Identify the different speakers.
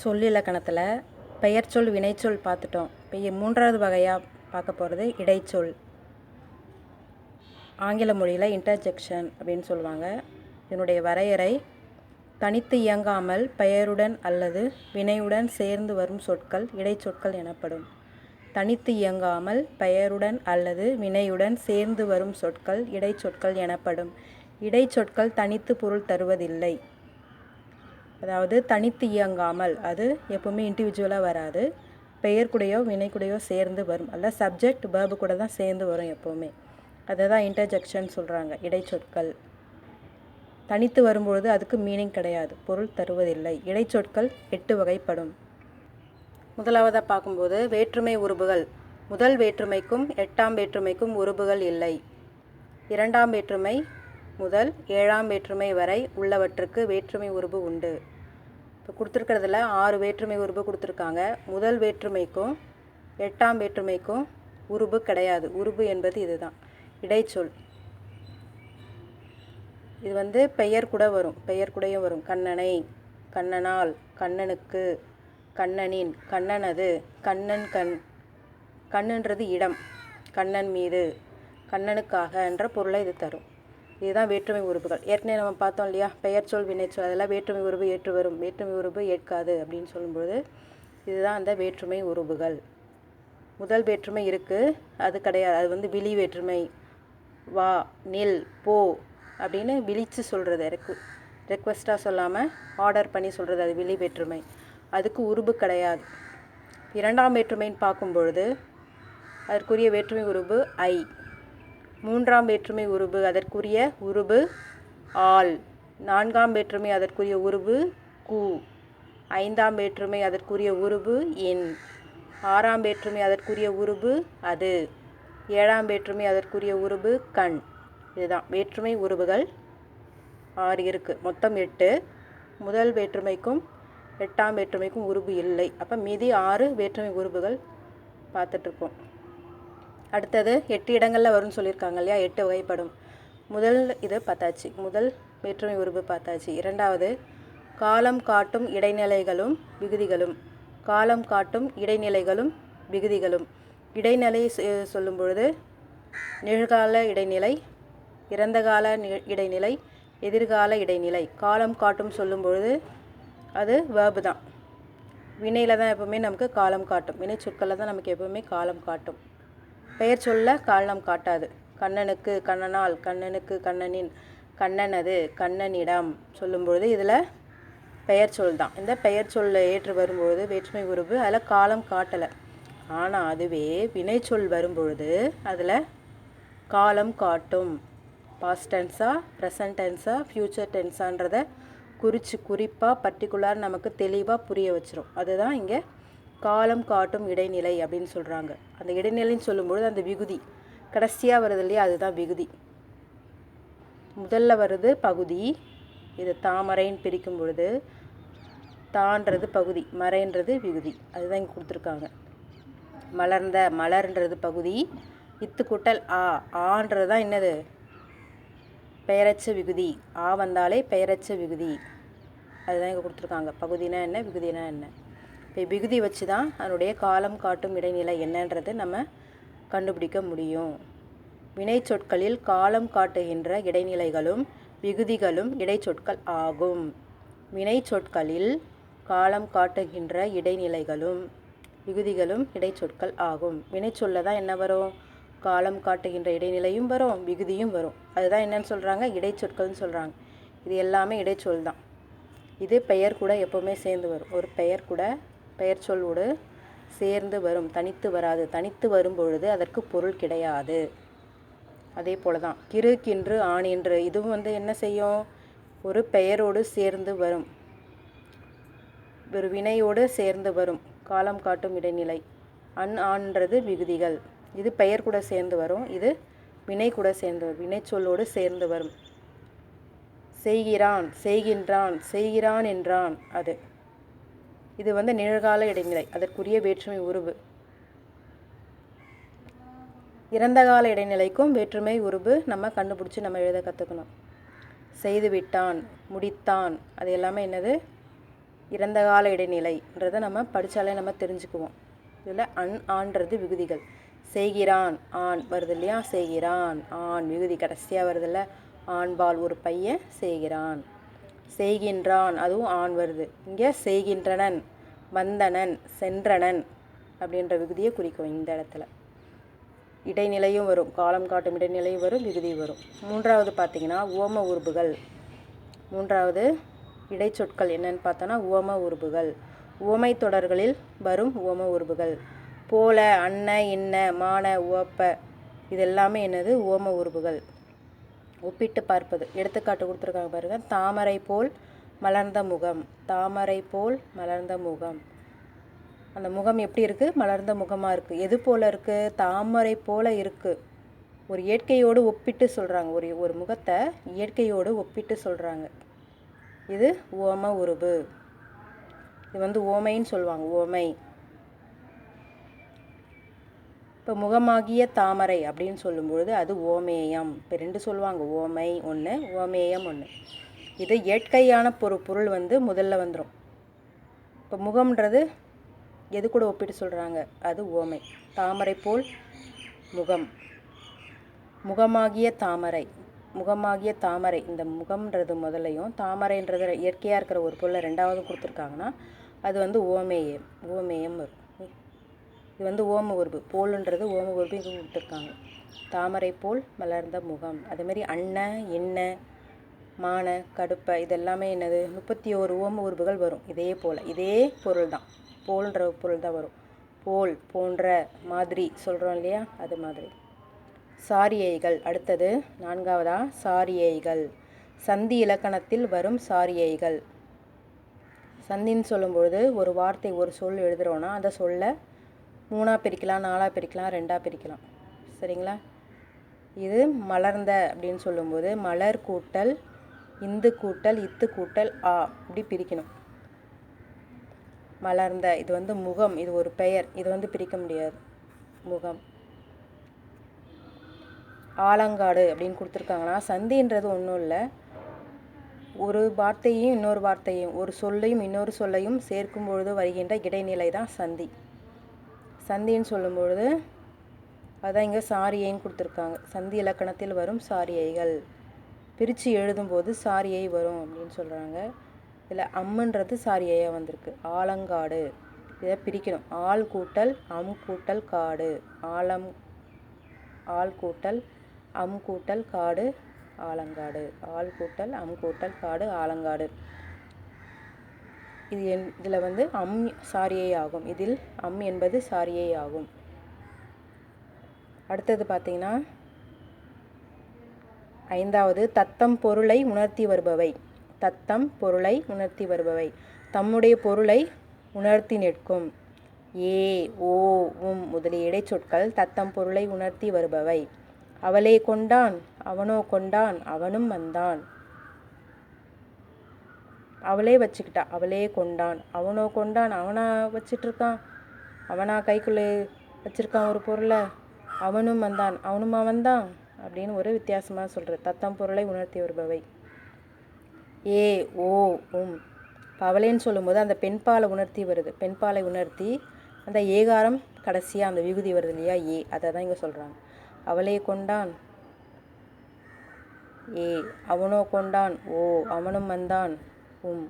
Speaker 1: சொல் இலக்கணத்தில் பெயர்ச்சொல் வினைச்சொல் பார்த்துட்டோம். இப்போ மூன்றாவது வகையாக பார்க்க போகிறது இடைச்சொல். ஆங்கில மொழியில் இன்டர்ஜெக்ஷன் அப்படின்னு சொல்லுவாங்க. இதனுடைய வரையறை தனித்து இயங்காமல் பெயருடன் அல்லது வினையுடன் சேர்ந்து வரும் சொற்கள் இடைச்சொற்கள் எனப்படும். தனித்து இயங்காமல் பெயருடன் அல்லது வினையுடன் சேர்ந்து வரும் சொற்கள் இடைச்சொற்கள் எனப்படும். இடைச்சொற்கள் தனித்து பொருள் தருவதில்லை. அதாவது தனித்து இயங்காமல் அது எப்போவுமே இண்டிவிஜுவலாக வராது. பெயர் கூடயோ வினை கூடயோ சேர்ந்து வரும். அல்ல சப்ஜெக்ட் பேர்பு கூட தான் சேர்ந்து வரும் எப்போவுமே. அதை தான் இன்டர்ஜெக்ஷன் சொல்கிறாங்க இடைச்சொற்கள். தனித்து வரும்பொழுது அதுக்கு மீனிங் கிடையாது பொருள் தருவதில்லை. இடைச்சொற்கள் எட்டு வகைப்படும். முதலாவதாக பார்க்கும்போது வேற்றுமை உருபுகள் முதல் வேற்றுமைக்கும் எட்டாம் வேற்றுமைக்கும் உருபுகள் இல்லை. இரண்டாம் வேற்றுமை முதல் ஏழாம் வேற்றுமை வரை உள்ளவற்றுக்கு வேற்றுமை உருபு உண்டு. இப்போ கொடுத்துருக்கிறதுல ஆறு வேற்றுமை உருபு கொடுத்துருக்காங்க. முதல் வேற்றுமைக்கும் எட்டாம் வேற்றுமைக்கும் உருபு கிடையாது. உருபு என்பது இதுதான். இடைச்சொல். இது வந்து பெயர் கூட வரும். பெயர் கூடயும் வரும். கண்ணனை கண்ணனால் கண்ணனுக்கு கண்ணனின் கண்ணனது கண்ணன் கண் கண்ணுன்றது இடம் கண்ணன் மீது கண்ணனுக்காக என்ற பொருளை இது தரும். இதுதான் வேற்றுமை உறுப்புகள். ஏற்கனவே நம்ம பார்த்தோம் இல்லையா? பெயர் சொல் வினைச்சொல் அதெல்லாம் வேற்றுமை உருவு ஏற்று வரும். வேற்றுமை உருவு ஏற்காது அப்படின்னு சொல்லும்பொழுது இதுதான் அந்த வேற்றுமை உருவுகள் முதல் வேற்றுமை இருக்குது அது கிடையாது. அது வந்து விழி வேற்றுமை. வா நில் போ அப்படின்னு விழித்து சொல்கிறது ரெக்கு ரெக்வஸ்ட்டாக சொல்லாமல் ஆர்டர் பண்ணி சொல்கிறது அது விழி வேற்றுமை. அதுக்கு உருபு கிடையாது. இரண்டாம் வேற்றுமைன்னு பார்க்கும்பொழுது அதற்குரிய வேற்றுமை உருபு ஐ. மூன்றாம் வேற்றுமை உருபு அதற்குரிய உருபு ஆல் நான்காம் வேற்றுமை அதற்குரிய உருபு கு. ஐந்தாம் வேற்றுமை அதற்குரிய உருபு இன். ஆறாம் வேற்றுமை அதற்குரிய உருபு அது. ஏழாம் வேற்றுமை அதற்குரிய உருபு கண். இதுதான் வேற்றுமை உருவுகள் ஆறு இருக்குது மொத்தம் எட்டு. முதல் வேற்றுமைக்கும் எட்டாம் வேற்றுமைக்கும் உருபு இல்லை. அப்போ மீதி ஆறு வேற்றுமை உருவுகள் பார்த்துட்ருக்கோம் அடுத்தது எட்டு இடங்களில் வரும்னு சொல்லியிருக்காங்க இல்லையா? எட்டு வகைப்படும். முதல் இது பார்த்தாச்சு. முதல் வேற்றுமை உருவு பார்த்தாச்சு. இரண்டாவது காலம் காட்டும் இடைநிலைகளும் விகுதிகளும். காலம் காட்டும் இடைநிலைகளும் விகுதிகளும். இடைநிலை சொல்லும் பொழுது நிகழ்கால இடைநிலை இறந்த கால நி- இடைநிலை எதிர்கால இடைநிலை. காலம் காட்டும் சொல்லும் பொழுது அது வேர்பு தான். வினையில் தான் எப்போவுமே நமக்கு காலம் காட்டும். வினை சொற்களில் தான் நமக்கு எப்போவுமே காலம் காட்டும். பெயர் சொல்ல காலம் காட்டாது. கண்ணனுக்கு கண்ணனால் கண்ணனுக்கு கண்ணனின் கண்ணனது கண்ணனிடம் சொல்லும்பொழுது இதில் பெயர் சொல் தான். இந்த பெயர் சொல்ல ஏற்று வரும்பொழுது வேற்றுமை உருவு அதில் காலம் காட்டலை. ஆனால் அதுவே வினைச்சொல் வரும்பொழுது அதில் காலம் காட்டும். பாஸ்ட் டென்ஸா ப்ரெசன்ட் டென்ஸா ஃப்யூச்சர் டென்ஸான்றதை குறித்து குறிப்பாக பர்டிகுலர் நமக்கு தெளிவாக புரிய வச்சிரும். அதுதான் இங்கே காலம் காட்டும் இடைநிலை அப்படின்னு சொல்கிறாங்க அந்த இடைநிலைன்னு சொல்லும்பொழுது அந்த விகுதி கடைசியாக வருது இல்லையா? அதுதான் விகுதி. முதல்ல வருது பகுதி. இது தாமரைன்னு பிரிக்கும் பொழுது தான்றது பகுதி மறைன்றது விகுதி. அதுதான் இங்கே கொடுத்துருக்காங்க. மலர்ந்த மலர்ன்றது பகுதி. இத்து ஆ ஆன்றது தான் என்னது? பெயரச்ச விகுதி. ஆ வந்தாலே பெயரச்ச விகுதி. அதுதான் இங்கே கொடுத்துருக்காங்க. பகுதினா என்ன? விகுதினா என்ன? விகுதி வச்சு தான் அதனுடைய காலம் காட்டும் இடைநிலை என்னன்றது நம்ம கண்டுபிடிக்க முடியும். வினைச்சொற்களில் காலம் காட்டுகின்ற இடைநிலைகளும் விகுதிகளும் இடைச்சொற்கள் ஆகும். வினைச்சொற்களில் காலம் காட்டுகின்ற இடைநிலைகளும் விகுதிகளும் இடைச்சொற்கள் ஆகும். வினைச்சொல்ல தான் என்ன வரும்? காலம் காட்டுகின்ற இடைநிலையும் வரும் விகுதியும் வரும். அதுதான் என்னன்னு சொல்கிறாங்க இடைச்சொற்கள்னு சொல்கிறாங்க இது எல்லாமே இடைச்சொல் தான் இது பெயர் கூட எப்போவுமே சேர்ந்து வரும். ஒரு பெயர் கூட பெயர் சொல்லோடு சேர்ந்து வரும் தனித்து வராது. தனித்து வரும் பொழுது அதற்கு பொருள் கிடையாது. அதே போல தான் கிறு கின்று ஆணின்று இதுவும் வந்து என்ன செய்யும்? ஒரு பெயரோடு சேர்ந்து வரும். ஒரு வினையோடு சேர்ந்து வரும். காலம் காட்டும் இடைநிலை. அன் ஆன்றது விகுதிகள். இது பெயர் கூட சேர்ந்து வரும். இது வினை கூட சேர்ந்து வரும் வினைச்சொல்லோடு சேர்ந்து வரும். செய்கிறான் செய்கின்றான் செய்கிறான் என்றான் அது. இது வந்து நிழற்கால இடைநிலை அதற்குரிய வேற்றுமை உருவு இறந்த கால இடைநிலைக்கும் வேற்றுமை உருவு நம்ம கண்டுபிடிச்சி நம்ம எழுத கற்றுக்கணும் செய்து விட்டான் முடித்தான் அது எல்லாமே என்னது? இறந்த கால இடைநிலைன்றதை நம்ம படித்தாலே நம்ம தெரிஞ்சுக்குவோம். இதில் அன் ஆன்றது விகுதிகள். செய்கிறான் ஆண் வருது இல்லையா? செய்கிறான் ஆண் விகுதி கடைசியாக வருதுல்ல? ஆண்பால் ஒரு பையன் செய்கிறான். செய்கின்றான். அதுவும் ஆண் வருது. இங்கே செய்கின்றனன் வந்தனன் சென்றனன் அப்படின்ற விகுதியை குறிக்கும் இந்த இடத்துல. இடைநிலையும் வரும். காலம் காட்டும் இடைநிலையும் வரும் விகுதி வரும். மூன்றாவது பார்த்திங்கன்னா ஓம உருபுகள் மூன்றாவது இடைச்சொற்கள் என்னன்னு பார்த்தோன்னா ஓம உருபுகள் ஓமை தொடர்களில் வரும் ஓம உருபுகள் போல அன்ன இன்ன மான உவப்ப இது எல்லாமே என்னது? ஓம உருபுகள் ஒப்பிட்டு பார்ப்பது. எடுத்துக்காட்டு கொடுத்துருக்காங்க பாருங்கள் தாமரை போல் மலர்ந்த முகம். தாமரை போல் மலர்ந்த முகம். அந்த முகம் எப்படி இருக்குது மலர்ந்த முகமாக இருக்குது எது போல் இருக்குது தாமரை போல் இருக்குது ஒரு இயற்கையோடு ஒப்பிட்டு சொல்கிறாங்க ஒரு ஒரு முகத்தை இயற்கையோடு ஒப்பிட்டு சொல்கிறாங்க இது ஓம உருபு இது வந்து ஓமைன்னு சொல்லுவாங்க. ஓமை. இப்போ முகமாகிய தாமரை அப்படின்னு சொல்லும்பொழுது அது ஓமேயம். இப்போ ரெண்டு சொல்லுவாங்க ஓமை ஒன்று ஓமேயம் ஒன்று இது இயற்கையான பொரு பொருள் வந்து முதல்ல வந்துடும் இப்போ முகம்ன்றது எது கூட ஒப்பிட்டு சொல்கிறாங்க அது ஓமை. தாமரை போல் முகம். முகமாகிய தாமரை. முகமாகிய தாமரை. இந்த முகம்ன்றது முதலையும் தாமரைன்றது இயற்கையாக இருக்கிற ஒரு பொருளை ரெண்டாவது கொடுத்துருக்காங்கன்னா அது வந்து ஓமேயம் ஓமேயம் வரும். இது வந்து ஓம உருவு போலுன்றது ஓம உருவு இங்கே கொடுத்துருக்காங்க தாமரை போல் மலர்ந்த முகம். அதேமாரி அன்ன எண்ண மான கடுப்பை இதெல்லாமே என்னது? முப்பத்தி ஓரு ஓம உருவுகள் வரும். இதே போல். இதே பொருள் தான். போல்ன்ற பொருள் தான் வரும். போல் போன்ற மாதிரி சொல்கிறோம் இல்லையா? அது மாதிரி. சாரியைகள். அடுத்தது நான்காவதா? சாரியைகள். சந்தி இலக்கணத்தில் வரும் சாரியைகள். சந்தின்னு சொல்லும்பொழுது ஒரு வார்த்தை ஒரு சொல் எழுதுகிறோன்னா அந்த சொல்ல மூணாக பிரிக்கலாம் நாலாக பிரிக்கலாம் ரெண்டாக பிரிக்கலாம். சரிங்களா? இது மலர்ந்த அப்படின்னு சொல்லும்போது மலர் கூட்டல் இந்து கூட்டல் இத்து கூட்டல் ஆ இப்படி பிரிக்கணும். மலர்ந்த இது வந்து முகம் இது ஒரு பெயர் இது வந்து பிரிக்க முடியாது. முகம். ஆலங்காடு அப்படின்னு கொடுத்துருக்காங்கன்னா சந்தின்றது ஒன்றும் இல்லை. ஒரு வார்த்தையும் இன்னொரு வார்த்தையும் ஒரு சொல்லையும் இன்னொரு சொல்லையும் சேர்க்கும் பொழுது வருகின்ற இடைநிலை தான் சந்தி. சந்தின்னு சொல்லும் பொழுது அதான் இங்கே சாரியைன்னு கொடுத்துருக்காங்க. சந்தி இலக்கணத்தில் வரும் சாரியைகள். பிரித்து எழுதும்போது சாரியை வரும் அப்படின்னு சொல்கிறாங்க இதில் அம்முன்றது சாரியையாக வந்திருக்கு. ஆலங்காடு. இதை பிரிக்கணும். ஆள் கூட்டல் அம் கூட்டல் காடு. ஆலம் ஆள் கூட்டல் அம் கூட்டல் காடு ஆலங்காடு. ஆள் கூட்டல் அம் கூட்டல் காடு ஆலங்காடு. இது என் இதில் வந்து அம் சாரியை ஆகும். இதில் அம் என்பது சாரியை ஆகும். அடுத்தது பார்த்தீங்கன்னா ஐந்தாவது தத்தம் பொருளை உணர்த்தி வருபவை. தத்தம் பொருளை உணர்த்தி வருபவை. தம்முடைய பொருளை உணர்த்தி நிற்கும். ஏ ஓ உம் முதலிய இடைச்சொற்கள் தத்தம் பொருளை உணர்த்தி வருபவை. அவளே கொண்டான் அவனோ கொண்டான் அவனும் வந்தான். அவளே வச்சுக்கிட்டா அவளே கொண்டான். அவனோ கொண்டான் அவனா வச்சிட்ருக்கான். அவனா கைக்குள்ளே வச்சுருக்கான் ஒரு பொருளை. அவனும் வந்தான். அவனுமா வந்தான்? அப்படின்னு ஒரு வித்தியாசமாக சொல்கிற தத்தம் பொருளை உணர்த்தி வருபவை ஏ ஓ உம். அவளேன்னு சொல்லும்போது அந்த பெண்பாலை உணர்த்தி வருது. பெண்பாலை உணர்த்தி அந்த ஏகாரம் கடைசியாக அந்த விகுதி வருது இல்லையா? ஏ அதை தான் இங்கே சொல்கிறாங்க அவளே கொண்டான். ஏ அவனோ கொண்டான். ஓ அவனும் வந்தான். உம்